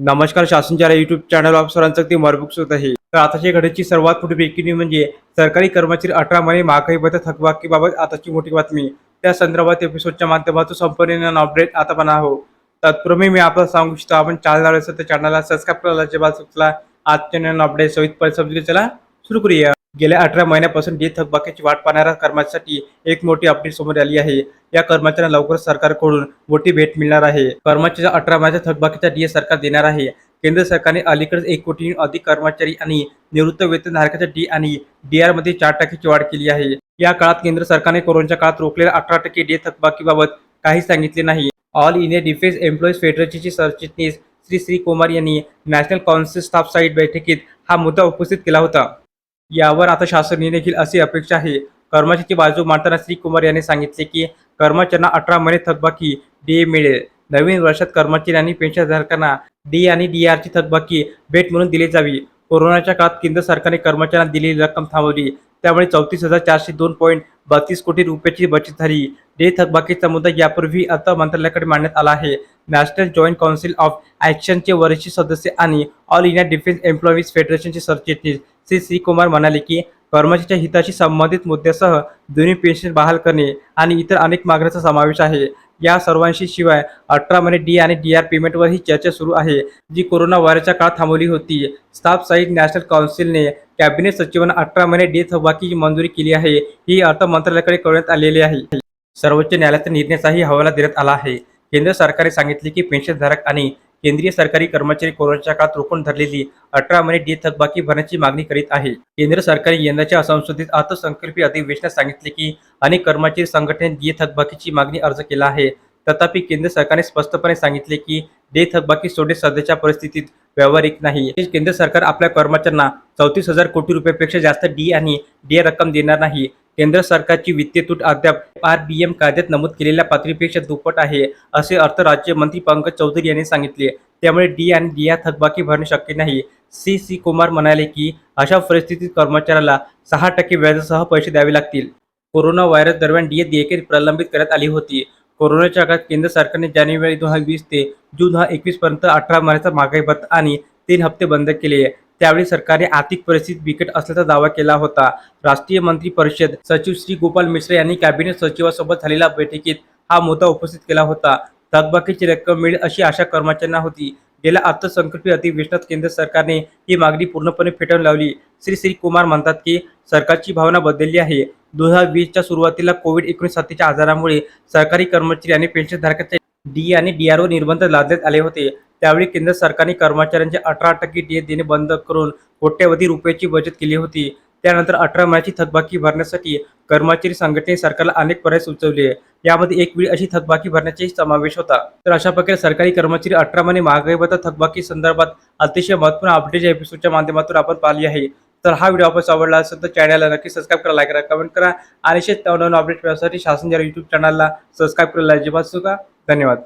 नमस्कार शासनच्या YouTube channel of सरांचं ते मरबुक सुद्धा आहे. तर आताच्या घडीची सर्वात मोठी बेकिनी म्हणजे सरकारी कर्मचारी अठरा महिने महागाई भत्ता थकबाकीबाबत आताची मोठी बातमी. त्या संदर्भात एपिसोडच्या माध्यमातून संपूर्ण अपडेट आता पण आहो. तत्पूर्वी मी आपल्याला सांगू इच्छितो आपण चॅनल तर चॅनलला सबस्क्राईब करायला अजिबात सुचला आजच्या अपडेट सवित समजले चला सुरू करूया. गेल्या अठरा महिन्यापासून जे थकबाकीची वाट पाहणाऱ्या कर्मचाऱ्यांसाठी एक मोठी अपडेट समोर आली आहे. या कर्मचाऱ्यांना लवकरच सरकारकडून मोठी भेट मिळणार आहे. कर्मचाऱ्याच्या अठरा महिन्याच्या थकबाकीचा डी सरकार देणार आहे केंद्र सरकारने अलीकडेच एक कोटी अधिक कर्मचारी आणि निवृत्त वेतनधारकाच्या डी आणि डी आरमध्ये चार टक्क्याची वाढ केली आहे. या काळात केंद्र सरकारने कोरोनाच्या काळात रोखलेल्या अठरा टक्के डी थकबाकीबाबत काही सांगितले नाही. ऑल इंडिया डिफेन्स एम्प्लॉईज फेडरेशनचे सरचिटणीस श्री श्री कुमार यांनी नॅशनल काउन्सिल स्टाफ साईट बैठकीत हा मुद्दा उपस्थित केला होता. यावर आता शासन देखील अशी अपेक्षा आहे. कर्मचाऱ्याची बाजू मांडताना श्री कुमार यांनी सांगितले की कर्मचाऱ्यांना अठरा महिने थकबाकी डी मिळेल. नवीन वर्षात कर्मचारी आणि पेन्शनधारकांना डी आणि डी आरची थकबाकी भेट म्हणून दिली जावी. कोरोनाच्या काळात केंद्र सरकारने कर्मचाऱ्यांना दिलेली रक्कम थांबवली. त्यामुळे चौतीस हजार चारशे दोन पॉईंट बत्तीस कोटी रुपयाची बचत झाली. डे थकबाकीचा मुद्दा यापूर्वी अर्थ मंत्रालयाकडे मांडण्यात आला आहे. नॅशनल जॉईंट काउन्सिल ऑफ ॲक्शनचे वरिष्ठ सदस्य आणि ऑल इंडिया डिफेन्स एम्प्लॉईज फेडरेशनचे सरचिटणीस श्री श्री कुमार म्हणाले की कर्मचाऱ्याच्या हिताशी संबंधित मुद्द्यासह दोन्ही पेन्शन बहाल करणे आणि इतर अनेक मागण्यांचा समावेश आहे. या सर्वांशी शिवाय अठरा महिने डी आणि डी आर पेमेंटवर ही चर्चा सुरू आहे जी कोरोना व्हायरसच्या काळात थांबवली होती. स्टाफ साईड नॅशनल काउन्सिलने कॅबिनेट सचिवांना अठरा महिने डी थकबाकीची मंजुरी केली आहे ही अर्थ मंत्रालयाकडे कळवण्यात आलेली आहे. सर्वोच्च न्यायालयाच्या निर्णयाचाही हवाला देण्यात आला आहे. केंद्र सरकारने सांगितले की पेन्शनधारक आणि केंद्रीय सरकारी कर्मचारी कोरोनाच्या काळात रोखून धरलेली अठरा महिने डी थकबाकी भरण्याची मागणी करीत आहे. केंद्र सरकारने यंदाच्या संसदेत अर्थसंकल्पीय अधिवेशनात सांगितले की अनेक कर्मचारी संघटनेने डी थकबाकीची मागणी अर्ज केला आहे. तथापि केंद्र सरकारने स्पष्टपणे सांगितले की डे थकबाकी सोडणे सध्याच्या परिस्थितीत व्यावहारिक नाही. केंद्र सरकार आपल्या कर्मचाऱ्यांना चौतीस हजार कोटी रुपयापेक्षा जास्त डी आणि डी रक्कम देणार नाही. केंद्र सरकारची वित्तीय तूट अद्याप आर बी एम कायद्यात नमूद केलेल्या पातळीपेक्षा दुप्पट आहे असे अर्थ राज्यमंत्री पंकज चौधरी यांनी सांगितले. त्यामुळे डी आणि डी या थकबाकी भरणे शक्य नाही. सी सी कुमार म्हणाले की अशा परिस्थितीत कर्मचाऱ्याला सहा टक्के व्याजासह पैसे द्यावे लागतील. कोरोना व्हायरस दरम्यान डी देयके प्रलंबित करण्यात आली होती. कोरोनाच्या काळात केंद्र सरकारने जानेवारी दोन हजार वीस ते जून दोन हजार एकवीस पर्यंत अठरा महिन्याचा महागाई भत्ता आणि तीन हप्ते बंद केले. त्यावेळी सरकारने आर्थिक परिस्थिती बिकट असल्याचा दावा केला होता. राष्ट्रीय मंत्री परिषद सचिव श्री गोपाल मिश्रा यांनी कॅबिनेट सचिवासोबत झालेल्या बैठकीत हा मुद्दा उपस्थित केला होता. थकबाकीची रक्कम मिळेल अशी आशा कर्मचाऱ्यांना होती. गेल्या अर्थसंकल्पीय अधिवेशनात केंद्र सरकारने ही मागणी पूर्णपणे फेटाळून लावली. श्री श्री कुमार म्हणतात की सरकारची भावना बदलली आहे. दोन हजार वीसच्या सुरुवातीला कोविड एकोणीस साथीच्या आजारामुळे सरकारी कर्मचारी आणि पेन्शनधारकांचे डी आणि डी आरवर निर्बंध लादण्यात आले होते. त्यावेळी केंद्र सरकारने कर्मचाऱ्यांचे अठरा टक्के डी देणे बंद करून कोट्यवधी रुपयाची बचत केली होती. त्यानंतर अठरा महिन्याची थकबाकी भरण्यासाठी कर्मचारी संघटने सरकारला अनेक पर्याय सुचवले. यामध्ये एक वेळी अशी थकबाकी भरण्याचाही समावेश होता. तर अशा प्रकारे सरकारी कर्मचारी अठरा महिने महागाई भत्ता थकबाकी संदर्भात अतिशय महत्त्वपूर्ण अपडेट या एपिसोडच्या माध्यमातून आपण पाहिली आहे. तर हा व्हिडिओ आपण आवडला असेल तर चॅनलला नक्की सबस्क्राईब करा लाईक करा कमेंट करा आणि शेत नवनवीन अपडेट मिळण्यासाठी शासन युट्यूब चॅनलला सबस्क्राईब करायला अजिबात चुका धन्यवाद.